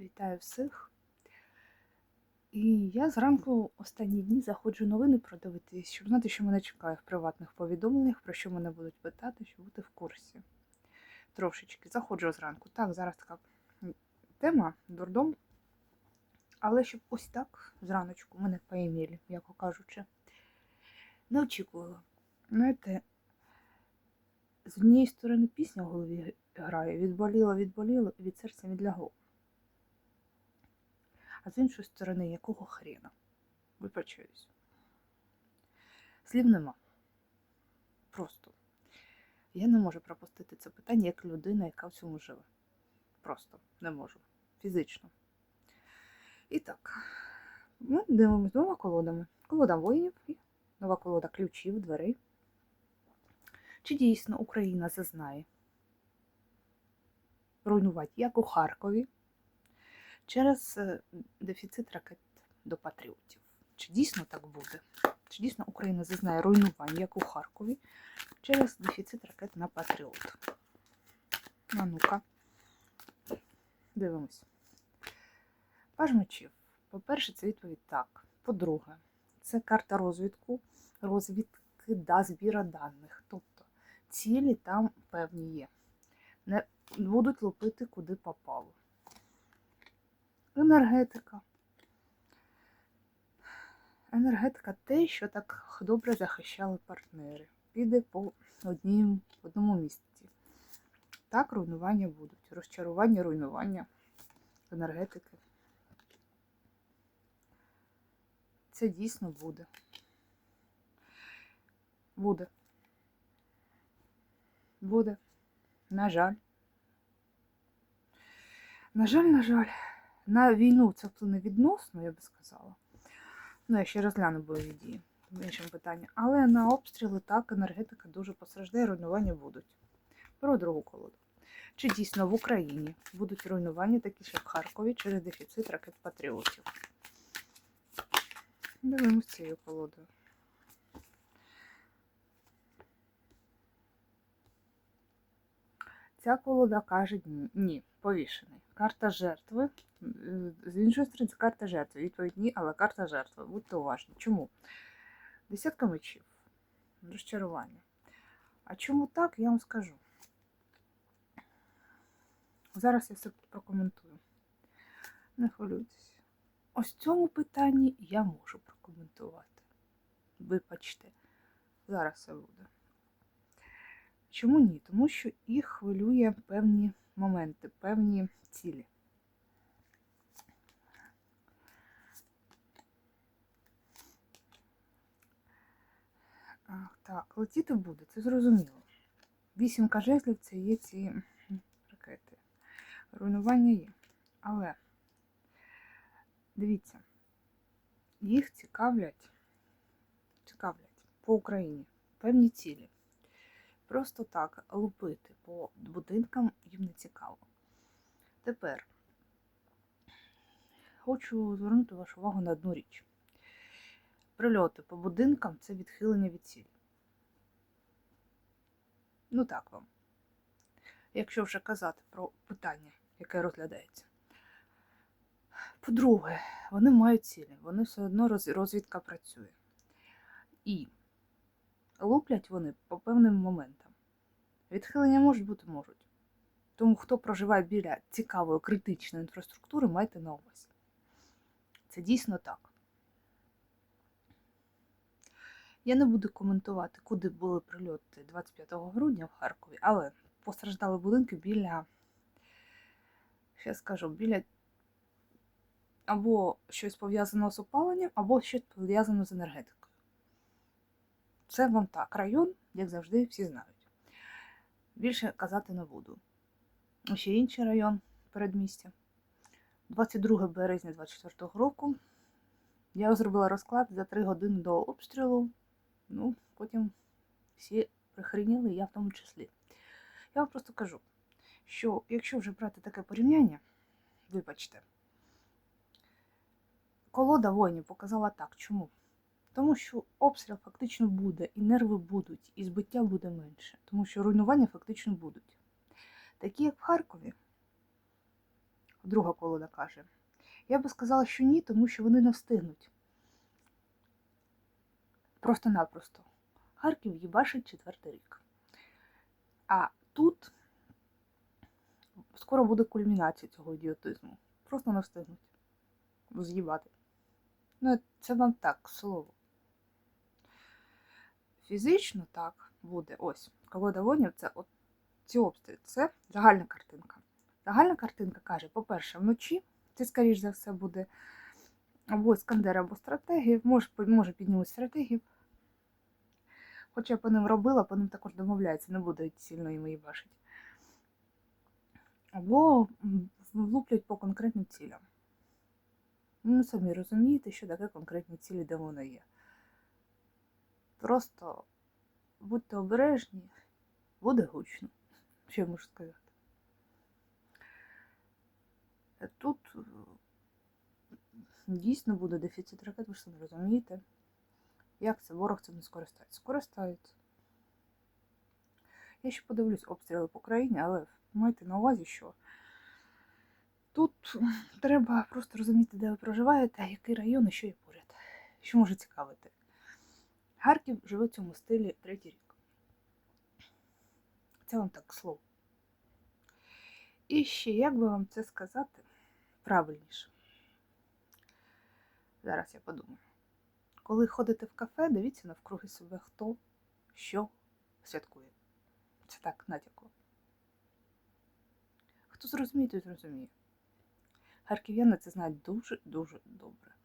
Вітаю всіх. І я зранку останні дні заходжу новини продивитись, щоб знати, що мене чекає в приватних повідомленнях, про що мене будуть питати, щоб бути в курсі. Трошечки заходжу зранку. Так, зараз така тема, дурдом. Але щоб ось так зраночку мене поімілі, яко кажучи. Не очікувала. Знаєте, з однієї сторони пісня в голові грає, відболіло, відболіло, і від серця відлягло. А з іншої сторони, якого хрена? Вибачаюсь. Слів нема. Просто. Я не можу пропустити це питання як людина, яка в цьому живе. Просто не можу. Фізично. І так, ми дивимося двома колодами. Колода воїнів нова колода ключів, дверей. Чи дійсно Україна зазнає руйнувати, як у Харкові, через е, дефіцит ракет до патріотів? Чи дійсно так буде? Чи дійсно Україна зазнає руйнувань, як у Харкові, через дефіцит ракет на патріот? А ну-ка, дивимось. Паж мечів. По-перше, це відповідь так. По-друге, це карта розвідку, розвідки да збіра даних. Тобто цілі там певні є. Не будуть лупити куди попало. Енергетика. Енергетика те, що так добре захищали партнери. Піде по однім, одному місці. Так, руйнування будуть. Розчарування, руйнування енергетики. Це дійсно буде. Буде. Буде. На жаль. На жаль, на жаль, на війну це вплине відносно, я би сказала. Ну, я ще розгляну бойові дії в іншому питанні. Але на обстріли так, енергетика дуже постраждає, руйнування будуть. Про другу колоду. Чи дійсно в Україні будуть руйнування, такі як в Харкові, через дефіцит ракет патріотів? Дивимось цією колодою. Ця колода каже ні, повішений. Карта жертви. З іншої сторони, це карта жертви. Відповідь ні, але карта жертви. Будьте уважні. Чому? Десятка мечів. Розчарування. А чому так, я вам скажу. Зараз я все прокоментую. Не хвилюйтесь. Ось в цьому питанні я можу прокоментувати. Вибачте, зараз все буде. Чому ні? Тому що їх хвилює певні моменти, певні цілі. Так, летіти буде, це зрозуміло. Вісімка жезлів це є ці ракети. Руйнування є. Але дивіться, їх цікавлять, цікавлять по Україні певні цілі. Просто так лупити по будинкам їм не цікаво. Тепер хочу звернути вашу увагу на одну річ. Прильоти по будинкам це відхилення від цілі. Ну так вам. Якщо вже казати про питання, яке розглядається. По-друге, вони мають цілі, вони все одно розвідка працює. І луплять вони по певним моментам. Відхилення можуть бути можуть. Тому хто проживає біля цікавої критичної інфраструктури, майте на увазі. Це дійсно так. Я не буду коментувати, куди були прильоти 25 грудня в Харкові, але постраждали будинки біля, ще скажу, біля або щось пов'язане з опаленням, або щось пов'язане з енергетикою. Це вам так, район, як завжди, всі знають. Більше казати не буду. Ще інший район передмістя. 22 березня 24 року. Я зробила розклад за 3 години до обстрілу. Ну, потім всі прихреніли, я в тому числі. Я вам просто кажу, що якщо вже брати таке порівняння, вибачте, колода воїнів показала так. Чому? Тому що обстріл фактично буде, і нерви будуть, і збиття буде менше, тому що руйнування фактично будуть. Такі, як в Харкові, Друга колода каже. Я би сказала, що ні, тому що вони не встигнуть. Просто-напросто. Харків їбашить четвертий рік. А тут скоро буде кульмінація цього ідіотизму. Просто не встигнуть з'їбати. Ну, це вам так, слово. Фізично так буде. Ось, колода вонів це от ці обстріли. Це загальна картинка. Загальна картинка каже, по-перше, вночі це, скоріш за все, буде або Іскандер, або стратегів. Може, може піднімуть стратегів. Хоча я по ним робила, по ним також домовляється, не буде сильно їм їбашити. Або м, влуплять по конкретним цілям. Ну, самі розумієте, що таке конкретні цілі, де вони є. Просто будьте обережні, буде гучно. Що я можу сказати? Е, Тут е, дійсно буде дефіцит ракет, ви ж не розумієте. Як це ворог цим не скористається? Скористається. Я ще подивлюсь обстріли по країні, але майте на увазі, що тут треба просто розуміти, де ви проживаєте, який район і що є поряд. Що може цікавити. Харків живе в цьому стилі третій рік. Це вам так слово. І ще, як би вам це сказати правильніше? Зараз я подумаю. Коли ходите в кафе, дивіться навкруги себе, хто що святкує. Це так, натяку. Хто зрозуміє, той зрозуміє. Харків'яни це знають дуже-дуже добре.